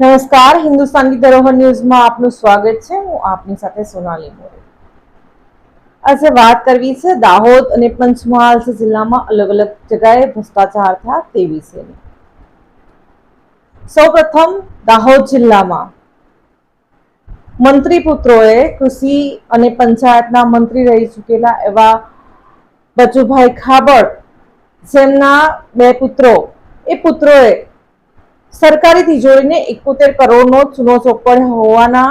નમસ્કાર હિન્દુસ્તાનની ધરોહર ન્યૂઝમાં આપનું સ્વાગત છે. હું આપની સાથે સોનાલી મોરે. આજે વાત કરવી છે દાહોદ અને પંચમહાલ જિલ્લામાં અલગ અલગ જગ્યાએ ભ્રષ્ટાચાર થયા તે વિશેની. સૌપ્રથમ દાહોદ જિલ્લામાં મંત્રી પુત્રોએ કૃષિ અને પંચાયતના મંત્રી રહી ચૂકેલા એવા બચુભાઈ ખાબડ, જેમના બે પુત્રો, એ પુત્રોએ સરકારી તિજોરીને એકોતેર કરોડનો ચૂનો ચોપડ હોવાના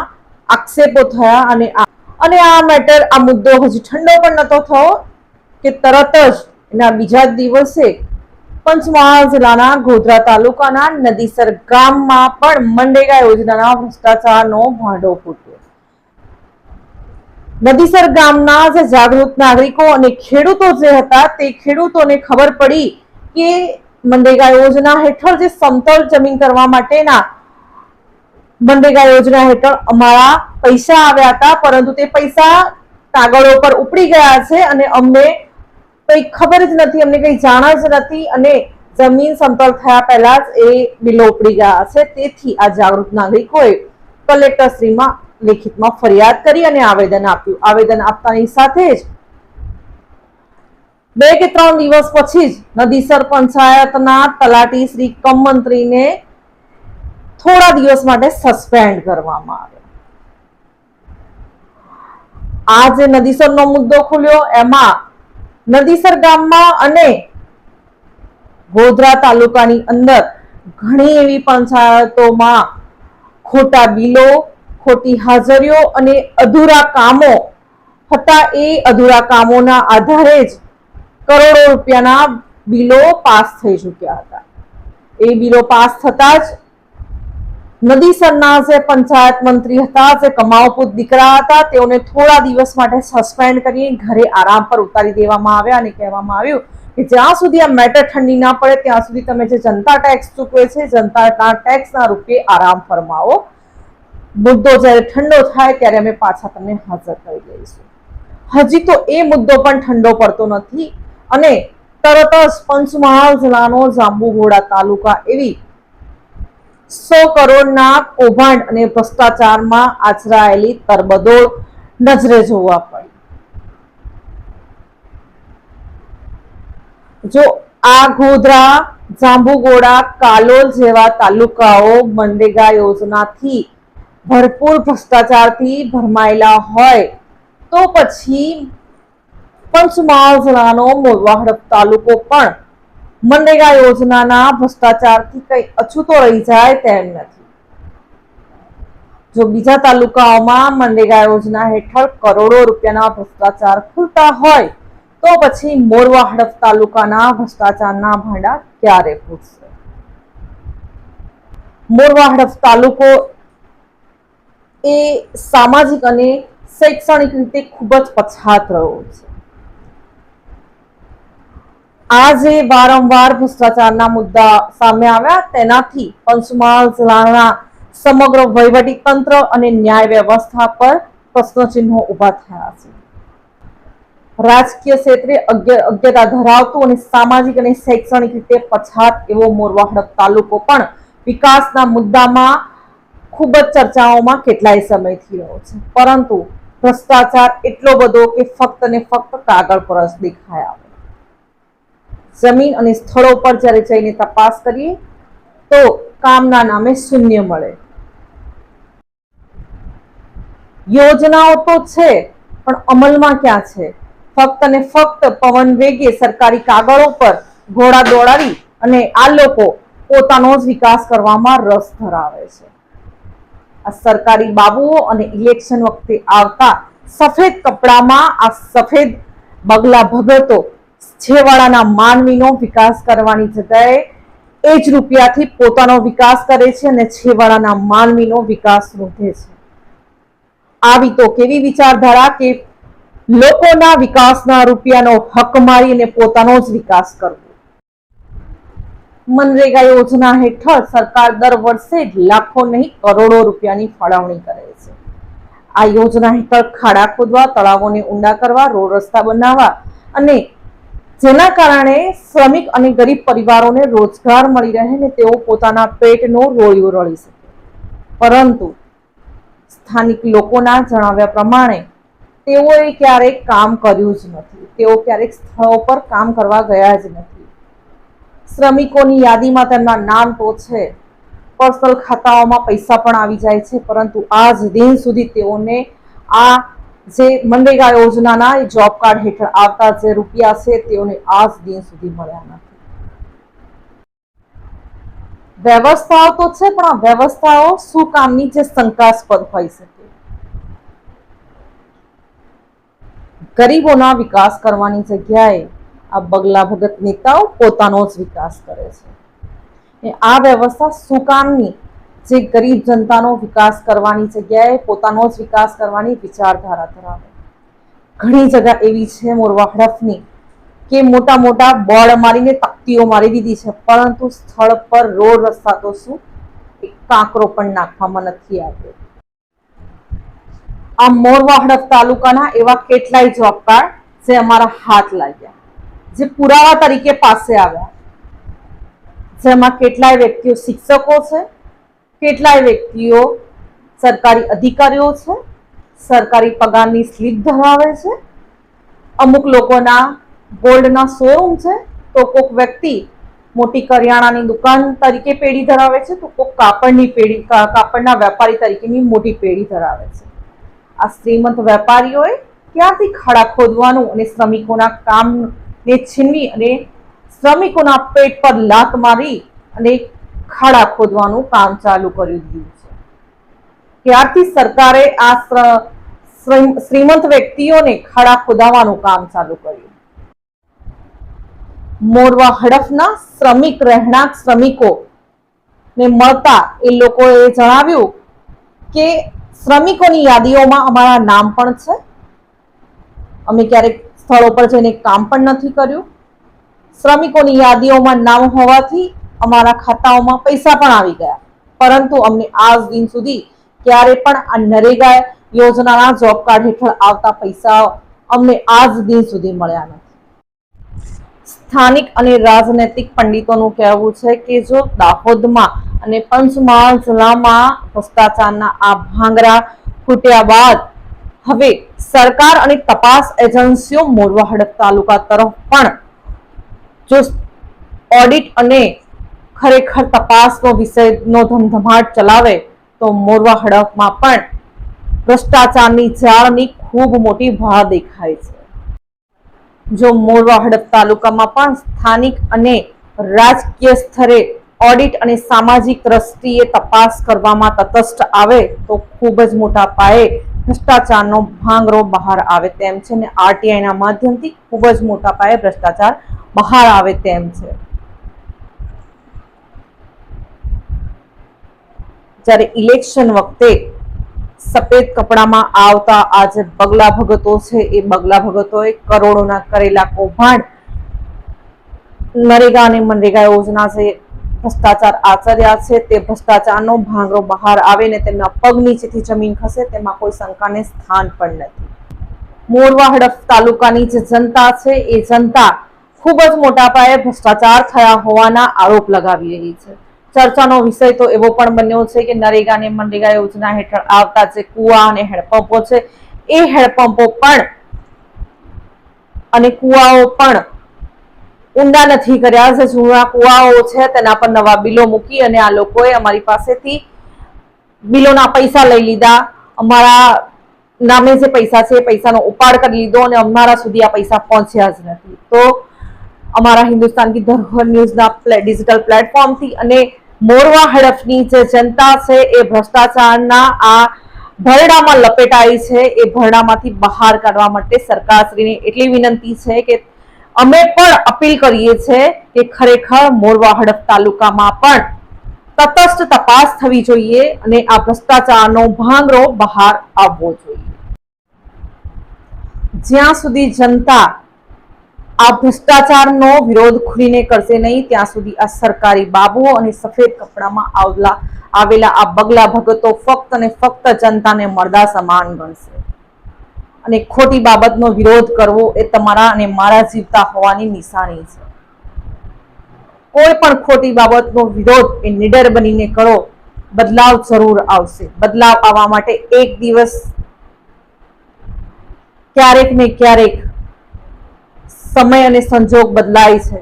આક્ષેપો થયા અને આ મેટર, આ મુદ્દો હજી ઠંડો પણ નહોતો થયો કે તરત જ એના બીજા દિવસે પંચમહાલ જિલ્લાના ગોધરા તાલુકાના નદીસર ગામમાં પણ મનરેગા યોજનાના ભ્રષ્ટાચારનો ભાંડો ફૂટ્યો. નદીસર ગામના જે જાગૃત નાગરિકો અને ખેડૂતો જે હતા તે ખેડૂતોને ખબર પડી કે મનરેગા યોજના હેઠળ જે સમતલ જમીન કરવા માટેના મનરેગા યોજના હેઠળ અમારા પૈસા આવ્યા હતા, પરંતુ તે પૈસા કાગળો પર ઉપડી ગયા છે અને અમને કઈ ખબર જ નથી, અમને કઈ જાણ જ નથી અને જમીન સમતલ થયા પહેલા જ એ બિલો ઉપડી ગયા છે. તેથી આ જાગૃત નાગરિકોએ કલેક્ટરશ્રીમાં લેખિતમાં ફરિયાદ કરી અને આવેદન આપ્યું. આવેદન આપતાની સાથે જ બે કે ત્રણ દિવસ પછી જ નદીસર પંચાયતના તલાટી શ્રી કમ મંત્રીને થોડા દિવસ માટે સસ્પેન્ડ કરવામાં આવે આ જે નદીસરનો મુદ્દો ખુલ્યો, એમાં નદીસર ગામમાં અને ગોધરા તાલુકાની અંદર ઘણી એવી પંચાયતોમાં ખોટા બિલો, ખોટી હાજરીઓ અને અધૂરા કામો હતા. એ અધૂરા કામોના આધારે જ કરોડો રૂપિયાના બિલો પાસ થઈ ચૂક્યા હતા. એ બિલો પાસ થતા જ નદીસરના જે પંચાયત મંત્રી હતા, જે કમાવપુત દીકરા હતા, તેઓને થોડા દિવસ માટે સસ્પેન્ડ કરી ઘરે આરામ પર ઉતારી દેવામાં આવ્યા અને કહેવામાં આવ્યું કે જ્યાં સુધી આ મેટર ઠંડી ના પડે, ત્યાં સુધી તમે જે જનતા ટેક્સ ચૂકવે છે જનતાના ટેક્સના રૂપે આરામ ફરમાવો. મુદ્દો જ્યારે ઠંડો થાય ત્યારે અમે પાછા તમને હાજર કરી દઈશું. હજી તો એ મુદ્દો પણ ઠંડો પડતો નથી. અને તરત જ પંચમહાલ જિલ્લાનો જાંબુઘોડા તાલુકા એવી સો કરોડના કૌભાંડ અને ભ્રષ્ટાચારમાં આચરાયેલી તરબદોળ નજરે જોવા પડી. જો આ ગોધરા જાંબુગોડા કાલોલ જેવા તાલુકાઓ મનરેગા યોજનાથી ભરપૂર ભ્રષ્ટાચારથી ભરમાયેલા હોય, તો પછી પંચમહાલ જિલ્લાનો તાલુકો પણ મનરેગા યોજનાના ભ્રષ્ટાચારથી કંઈ અછૂતો રહી જાય તેમ નથી. જો બીજા તાલુકાઓમાં મનરેગા યોજના હેઠળ કરોડો રૂપિયાના ભ્રષ્ટાચાર ખુલતા હોય, તો પછી મોરવા હડફ તાલુકાના ભ્રષ્ટાચારના ભાંડા ક્યારે ફૂટશે? મોરવા હડફ તાલુકો એ સામાજિક અને શૈક્ષણિક રીતે ખૂબ જ પછાત રહ્યો છે. આ જે વારંવાર ભ્રષ્ટાચારના મુદ્દા સામે આવ્યા. તેનાથી પંચમહાલ જિલ્લાના સમગ્ર વહીવટી તંત્ર અને ન્યાય વ્યવસ્થા પર પ્રશ્નચિહ્નો ઊભા થયા છે. રાજકીય ક્ષેત્રે અજ્ઞ- અજ્ઞતા ધરાવતું અને સામાજિક અને શૈક્ષણિક રીતે પછાત એવો મોરવા હડપ તાલુકો પણ વિકાસના મુદ્દામાં ખૂબ જ ચર્ચાઓમાં કેટલાય સમયથી રહ્યો છે. પરંતુ ભ્રષ્ટાચાર એટલો બધો કે ફક્ત ને ફક્ત કાગળ પર જ દેખાય. જમીન અને સ્થળો પર જ્યારે જઈને તપાસ કરીએ, તો કામના નામે શૂન્ય મળે. યોજનાઓ તો છે, પણ અમલમાં ક્યાં છે? ફક્ત ને ફક્ત પવન વેગે સરકારી કાગળો પર ઘોડા દોડાવી અને આ લોકો પોતાનો જ વિકાસ કરવામાં રસ ધરાવે છે. આ સરકારી બાબુઓ અને ઇલેક્શન વખતે આવતા સફેદ કપડામાં આ સફેદ બગલા ભગતો છેવાડાના માનવીનો વિકાસ કરવાની જગ્યાએ એ જ રૂપિયાથી પોતાનો વિકાસ કરે છે અને છેવાડાના માનવીનો વિકાસ રોધે છે. આવી તો કેવી વિચારધારા કે લોકોના વિકાસના રૂપિયાનો હક મારી અને પોતાનો જ વિકાસ કરવો. મનરેગા યોજના હેઠળ સરકાર દર વર્ષે લાખો નહીં કરોડો રૂપિયાની ફાળવણી કરે છે. આ યોજના હેઠળ ખાડા ખોદવા, તળાવોને ઊંડા કરવા, રોડ રસ્તા બનાવવા અને જેના કારણે શ્રમિક અને ગરીબ પરિવારોને રોજગાર મળી રહે ને તેઓ પોતાના પેટનો રોળિયો રળી શકે. પરંતુ સ્થાનિક લોકોના જણાવ્યા પ્રમાણે તેઓએ ક્યારેક કામ કર્યું જ નથી. તેઓ ક્યારેક સ્થળો પર કામ કરવા ગયા જ નથી. શ્રમિકોની યાદીમાં તેમના નામ તો છે. પર્સનલ ખાતાઓમાં પૈસા પણ આવી જાય છે, પરંતુ આજ દિન સુધી તેઓને આ જે મનરેગા યોજનાના જોબ કાર્ડ હેઠળ આવતા જે રૂપિયા છે તેઓને આજ દિન સુધી મળ્યા નથી. વ્યવસ્થાઓ તો છે, પણ આ વ્યવસ્થાઓ શું કામની જે શંકાસ્પદ હોઈ શકે? ગરીબોના વિકાસ કરવાની જગ્યાએ આ બગલા ભગત નેતાઓ પોતાનો જ વિકાસ કરે છે. આ વ્યવસ્થા શું જે ગરીબ જનતાનો વિકાસ કરવાની જગ્યાએ પોતાનો જ વિકાસ કરવાની વિચારધારા ધરાવે. ઘણી જગ્યા એવી છે મોરવા હડફની કે મોટા મોટા બોર્ડ મારીને તકતીઓ મારી દીધી છે, પરંતુ સ્થળ પર રોડ રસ્તા તો શું? એક કાંકરો પણ નાખવામાં નથી આવ્યો. આ મોરવા હડફ તાલુકાના એવા કેટલાય કાર્ડ જે અમારા હાથ લાગ્યા, જે પુરાવા તરીકે પાસે આવ્યા. જેમાં કેટલાય વ્યક્તિઓ શિક્ષકો છે કેટલાય વ્યક્તિઓ સરકારી અધિકારીઓ છે, સરકારી પગારની સ્લીપ ધરાવે છે, અમુક લોકોના ગોલ્ડના શોરૂમ છે, તો કોઈક વ્યક્તિ મોટી કરિયાણાની દુકાન તરીકે પેઢી ધરાવે છે, તો કોઈક કાપડની પેઢી કાપડના વેપારી તરીકેની મોટી પેઢી ધરાવે છે. આ શ્રીમંત વેપારીઓએ ક્યાંથી ખાડા ખોદવાનું અને શ્રમિકોના કામને છીનવી અને શ્રમિકોના પેટ પર લાત મારી અને ખાડા ખોદવાનું કામ ચાલુ કરી દીધું છે. ત્યારથી સરકારે આ શ્રીમંત વ્યક્તિઓને ખાડા ખોદાવાનું કામ ચાલુ કર્યું. મોરવા હડફના શ્રમિક, રહેણાંક શ્રમિકો ને મળતા એ લોકોએ જણાવ્યું કે શ્રમિકોની યાદીઓમાં અમારા નામ પણ છે. અમે ક્યારેક સ્થળો પર જઈને કામ પણ નથી કર્યું. શ્રમિકોની યાદીઓમાં નામ હોવાથી અમારા ખાતાઓમાં પૈસા પણ આવી ગયા. પરંતુ અમને આજ દિન સુધી ક્યારે પણ આ નરેગા યોજનાના જોબ કાર્ડ હેઠળ આવતા પૈસા અમને આજ દિન સુધી મળ્યા નથી. સ્થાનિક અને રાજનૈતિક પંડિતોનું કહેવું છે કે જો દાહોદમાં અને પંચમહાલ જિલ્લામાં ભ્રષ્ટાચારના આ ભાંગરા ફૂટ્યા બાદ હવે સરકાર અને તપાસ એજન્સીઓ મોરવા હડપ તાલુકા તરફ પણ જો ઓડિટ અને ખરેખર તપાસનો વિષયનો ધમધમાટ ચલાવે તો મોરવા હડફમાં પણ ભ્રષ્ટાચારની જાળની ખૂબ મોટી ભાર દેખાય છે. જો મોરવા હડફ તાલુકામાં પણ સ્થાનિક અને રાજકીય સ્તરે ઓડિટ અને સામાજિક દ્રષ્ટિએ તપાસ કરવામાં તટસ્થ આવે તો ખૂબ જ મોટા પાયે ભ્રષ્ટાચારનો ભાંગરો બહાર આવે તેમ છે અને આરટીઆઈના માધ્યમથી ખૂબ જ મોટા પાયે ભ્રષ્ટાચાર બહાર આવે તેમ છે. જ્યારે ઇલેક્શન વખતે સફેદ કપડામાં આવતા આ જે બગલા ભગતો છે. એ બગલા ભગતોએ કરોડોના કરેલા કૌભાંડ નરેગા અને મનરેગા યોજના જે ભ્રષ્ટાચાર આચર્યા છે, તે ભ્રષ્ટાચારનો ભાંગરો બહાર આવે ને તેમના પગ નીચેથી જમીન ખસે, તેમાં કોઈ શંકાને સ્થાન પણ નથી. મોરવા હડફ તાલુકાની જે જનતા છે, એ જનતા ખૂબ જ મોટા પાયે ભ્રષ્ટાચાર થયા હોવાના આરોપ લગાવી રહી છે. ચર્ચાનો વિષય તો એવો પણ બન્યો છે કે નરેગા અને મનરેગા યોજના હેઠળ આવતા જે કુવા અને હેડપંપો છે, એ હેડપંપો પણ અને કુવાઓ પણ ઊંડા નથી કર્યા. જે જૂના કુવાઓ છે, તેના પર નવા બિલો મૂકી અને આ લોકોએ અમારી પાસેથી બિલોના પૈસા લઈ લીધા. અમારા નામે જે પૈસા છે પૈસાનો ઉપાડ કરી લીધો અને અમારા સુધી આ પૈસા પહોંચ્યા જ નથી. તો અમારા હિન્દુસ્તાન કી ધરોહર ન્યૂઝના ડિજિટલ પ્લેટફોર્મથી અને મોરવા હડફની જે જનતા છે એ ભ્રષ્ટાચારના આ ભરડામાં લપેટાઈ છે, એ ભરડામાંથી બહાર કાઢવા માટે સરકારશ્રીને એટલી વિનંતી છે કે અમે પણ અપીલ કરીએ છીએ કે ખરેખર મોરવા હડફ તાલુકામાં પણ તટસ્થ તપાસ થવી જોઈએ અને આ ભ્રષ્ટાચારનો ભાંગરો બહાર આવવો જોઈએ. જ્યાં સુધી જનતા આ ભ્રષ્ટાચારનો વિરોધ ખુલીને કરશે નહીં. ત્યાં સુધી આ સરકારી બાબુઓ અને સફેદ કપડામાં આવલા, આવેલા આ બગલા ભગતો ફક્ત અને ફક્ત જનતાને મળદા સમાન ગણશે. અને ખોટી બાબતનો વિરોધ કરવો એ તમારા અને મારા જીવતા હોવાની નિશાની છે. કોઈ પણ ખોટી બાબતનો વિરોધ એ નિડર બનીને કરો. બદલાવ જરૂર આવશે. બદલાવ આવવા માટે એક દિવસ ક્યારેક ને ક્યારેક સમય અને સંજોગ બદલાય છે.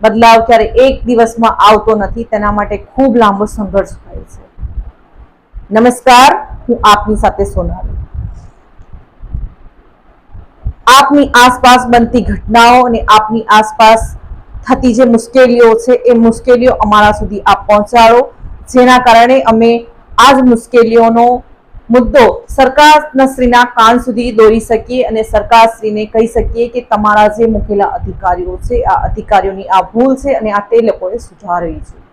બદલાવ ક્યારે એક દિવસમાં આવતો નથી, તેના માટે ખૂબ લાંબો સંઘર્ષ થાય છે. નમસ્કાર, હું આપની સાથે સોનાલી. આપની આસપાસ બનતી ઘટનાઓ અને આપની આસપાસ થતી જે મુશ્કેલીઓ છે, એ મુશ્કેલીઓ અમારા સુધી આપ પહોંચાડો, જેના કારણે અમે આ જ મુશ્કેલીઓનો મુદ્દો સરકારશ્રીના કાન સુધી દોરી શકીએ અને સરકારશ્રીને કહી શકીએ કે તમારા જે મૂકેલા અધિકારીઓ છે, આ અધિકારીઓની આ ભૂલ છે અને આ તે લોકોએ સુધારવી છે.